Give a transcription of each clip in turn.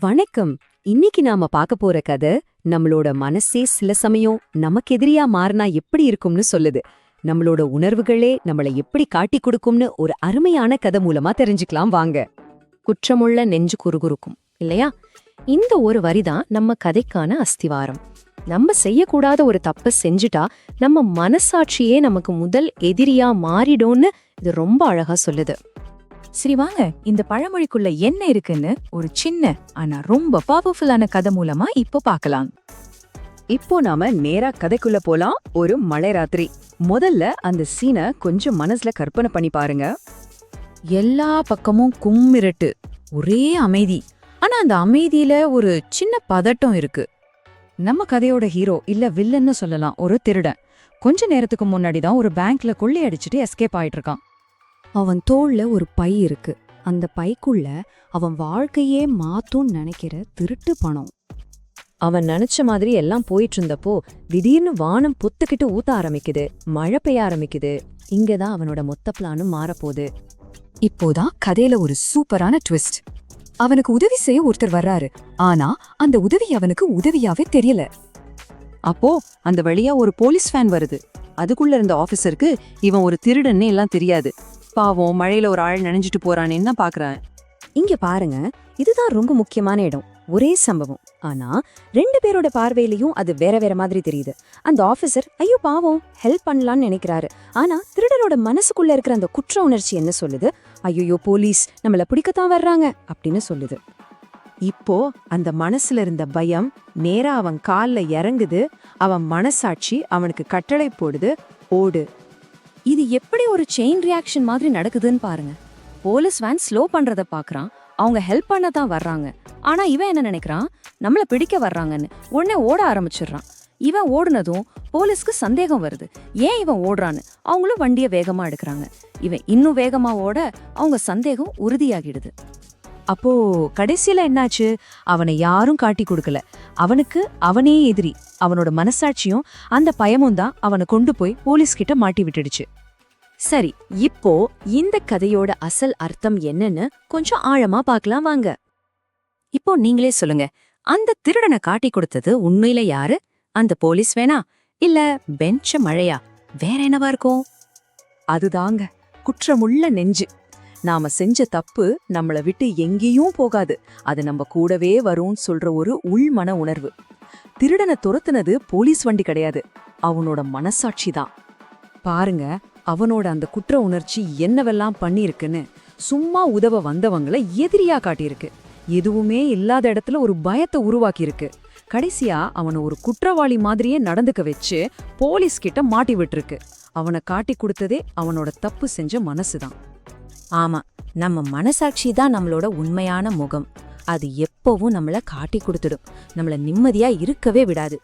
வணக்கம். இன்னைக்கு நாம பார்க்க போற கதை நம்மளோட மனசே சில சமயம் நமக்கு எதிரியா மாறினா எப்படி இருக்கும்னு சொல்லுது. நம்மளோட உணர்வுகளே நம்மள எப்படி காட்டி கொடுக்கும்னு ஒரு அருமையான கதை மூலமா தெரிஞ்சுக்கலாம் வாங்க. குற்றமுள்ள நெஞ்சு குறுகுறுக்கும் இல்லையா? இந்த ஒரு வரிதான் நம்ம கதைக்கான அஸ்திவாரம். நம்ம செய்யக்கூடாத ஒரு தப்ப செஞ்சுட்டா நம்ம மனசாட்சியே நமக்கு முதல் எதிரியா மாறிடும்னு இது ரொம்ப அழகா சொல்லுது. சரி வாங்க இந்த பழமொழிக்குள்ள என்ன இருக்குன்னு ஒரு சின்ன ஆனா ரொம்ப பவர்ஃபுல்லான கதை மூலமா இப்போ பார்க்கலாம். இப்போ நாம நேரா கதைக்குள்ள போலாம். ஒரு மழை ராத்திரி முதல்ல அந்த சீனை கொஞ்சம் மனசுல கற்பனை பண்ணி பாருங்க. எல்லா பக்கமும் கும்மிரட்டு. ஒரே அமைதி. ஆனா அந்த அமைதியில ஒரு சின்ன பதட்டம் இருக்கு. நம்ம கதையோட ஹீரோ இல்ல வில்லன்னு சொல்லலாம். ஒரு திருடன். கொஞ்ச நேரத்துக்கு முன்னாடி தான் ஒரு பேங்க்ல கொள்ளையடிச்சிட்டு எஸ்கேப் ஆயிட்டு இருக்கான். அவன் தோள்ல ஒரு பை இருக்கு. அந்த பைக்குள்ள அவன் வாழ்க்கையே மாத்தும்னு நினைக்கிற திருட்டு பணம். அவன் நினைச்ச மாதிரி எல்லாம் போயிட்டு இருந்தப்போ திடீர்னு வானம் பொத்துக்கிட்டு ஊத்த ஆரம்பிக்குது. மழை பெய்ய ஆரம்பிக்குது. இங்கதான் அவனோட மொத்த பிளானும் மாறப்போகுது. இப்போதான் கதையில ஒரு சூப்பரான ட்விஸ்ட் அவனுக்கு உதவி செய்ய ஒருத்தர் வர்றாரு. ஆனா அந்த உதவி அவனுக்கு உதவியாவே தெரியல. அப்போ அந்த வழியா ஒரு போலீஸ் ஃபேன் வருது. அதுக்குள்ள இருந்த ஆபீசருக்கு இவன் ஒரு திருடன்னு எல்லாம் தெரியாது. பாவம் மழையில ஒரு ஆள் நினைஞ்சிட்டு போறானேன்னு தான் பாக்குறேன். இங்க பாருங்க இதுதான் ரொம்ப முக்கியமான இடம். ஒரே சம்பவம். ஆனா ரெண்டு பேரோட பார்வையிலையும் அது வேற வேற மாதிரி தெரியுது. அந்த ஆபீசர் ஐயோ பாவம் ஹெல்ப் பண்ணலான்னு நினைக்கிறாரு. ஆனா திருடனோட மனசுக்குள்ள இருக்கிற அந்த குற்ற உணர்ச்சி என்ன சொல்லுது? ஐயோயோ போலீஸ் நம்மள பிடிக்கத்தான் வர்றாங்க அப்படின்னு சொல்லுது. இப்போ அந்த மனசுல இருந்த பயம் நேரா அவன் கால்ல இறங்குது அவன் மனசாட்சி அவனுக்கு கட்டளை போடுது ஓடு. இது எப்படி ஒரு செயின் ரியாக்ஷன் மாதிரி நடக்குதுன்னு பாருங்க. போலீஸ் வேன் ஸ்லோ பண்றத பாக்குறான் அவங்க ஹெல்ப் பண்ண தான் வர்றாங்க. ஆனா இவன் என்ன நினைக்கிறான்? நம்மள பிடிக்க வர்றாங்கன்னு. உடனே ஓட ஆரம்பிச்சிடுறான். இவன் ஓடுனதும் போலீஸ்க்கு சந்தேகம் வருது. ஏன் இவன் ஓடுறான்னு? அவங்களும் வண்டியை வேகமா எடுக்கிறாங்க. இவன் இன்னும் வேகமா ஓட அவங்க சந்தேகம் உறுதியாகிடுது. அப்போ கடைசியில என்னாச்சு? அவனை யாரும் காட்டி கொடுக்கல. அவனுக்கு அவனே எதிரி. அவனோட மனசாட்சியும் அந்த பயமும் தான் அவனை கொண்டு போய் போலீஸ் கிட்ட மாட்டி விட்டுடுச்சு. சரி இப்போ இந்த கதையோட அசல் அர்த்தம் என்னன்னு கொஞ்சம் ஆழமா பார்க்கலாம் வாங்க. இப்போ நீங்களே சொல்லுங்க அந்த திருடனை காட்டி கொடுத்தது உண்மையில யாரு? அந்த போலீஸ் வேணா இல்ல பெஞ்ச மழையா? வேற என்னவா இருக்கும்? அதுதாங்க குற்றமுள்ள நெஞ்சு. நாம செஞ்ச தப்பு நம்மள விட்டு எங்கேயும் போகாது. அது நம்ம கூடவே வரும்னு சொல்ற ஒரு உள்மன உணர்வு. திருடனை துரத்துனது போலீஸ் வண்டி கிடையாது. அவனோட மனசாட்சி தான் பாருங்க அவனோட அந்த குற்ற உணர்ச்சி என்னவெல்லாம் பண்ணியிருக்குன்னு சும்மா உதவ வந்தவங்கள எதிரியா காட்டியிருக்கு. எதுவுமே இல்லாத இடத்துல ஒரு பயத்தை உருவாக்கியிருக்கு. கடைசியா அவனை ஒரு குற்றவாளி மாதிரியே நடந்துக்க வச்சு போலீஸ் கிட்ட மாட்டி விட்டுருக்கு. அவனை காட்டி கொடுத்ததே அவனோட தப்பு செஞ்ச மனசுதான். ஆமா நம்ம மனசாட்சி தான் நம்மளோட உண்மையான முகம். அது எப்பவும் நம்மள காட்டி கொடுத்துடும். நம்மள நிம்மதியா இருக்கவே விடாது.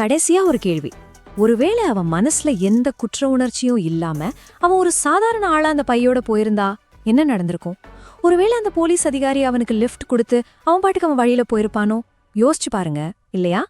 கடைசியா ஒரு கேள்வி. ஒருவேளை அவன் மனசுல எந்த குற்ற உணர்ச்சியும் இல்லாம அவன் ஒரு சாதாரண ஆளா அந்த பையோட போயிருந்தா என்ன நடந்திருக்கும்? ஒருவேளை அந்த போலீஸ் அதிகாரி அவனுக்கு லிஃப்ட் கொடுத்து அவன் பாட்டுக்கு அவன் வழியில போயிருப்பானோ? யோசிச்சு பாருங்க இல்லையா?